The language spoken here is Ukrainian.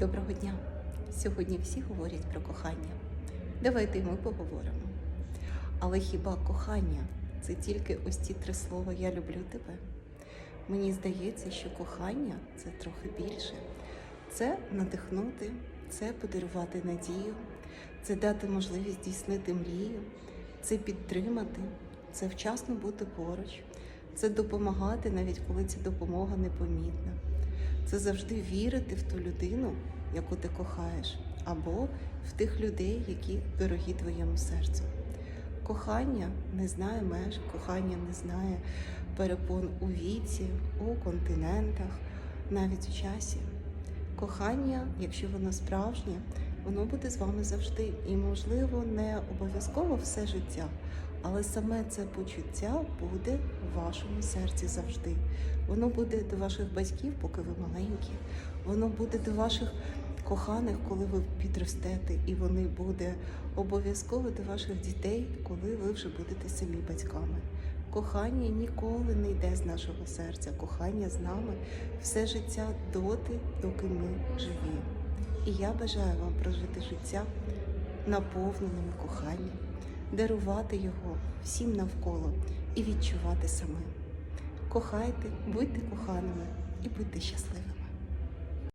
Доброго дня! Сьогодні всі говорять про кохання. Давайте ми поговоримо. Але хіба кохання це тільки ось ці три слова Я люблю тебе? Мені здається, що кохання це трохи більше. Це надихнути, це подарувати надію, це дати можливість здійснити мрію, це підтримати, це вчасно бути поруч, це допомагати, навіть коли ця допомога непомітна. Це завжди вірити в ту людину, яку ти кохаєш, або в тих людей, які дорогі твоєму серцю. Кохання не знає меж, кохання не знає перепон у віці, у континентах, навіть у часі. Кохання, якщо воно справжнє, воно буде з вами завжди. І, можливо, не обов'язково все життя, але саме це почуття буде в вашому серці завжди. Воно буде до ваших батьків, поки ви маленькі. Воно буде до ваших коханих, коли ви підростете, і вони буде обов'язково до ваших дітей, коли ви вже будете самі батьками. Кохання ніколи не йде з нашого серця. Кохання з нами все життя доти, доки ми живі. І я бажаю вам прожити життя наповненим коханням, дарувати його всім навколо і відчувати самим. Кохайте, будьте коханими і будьте щасливими.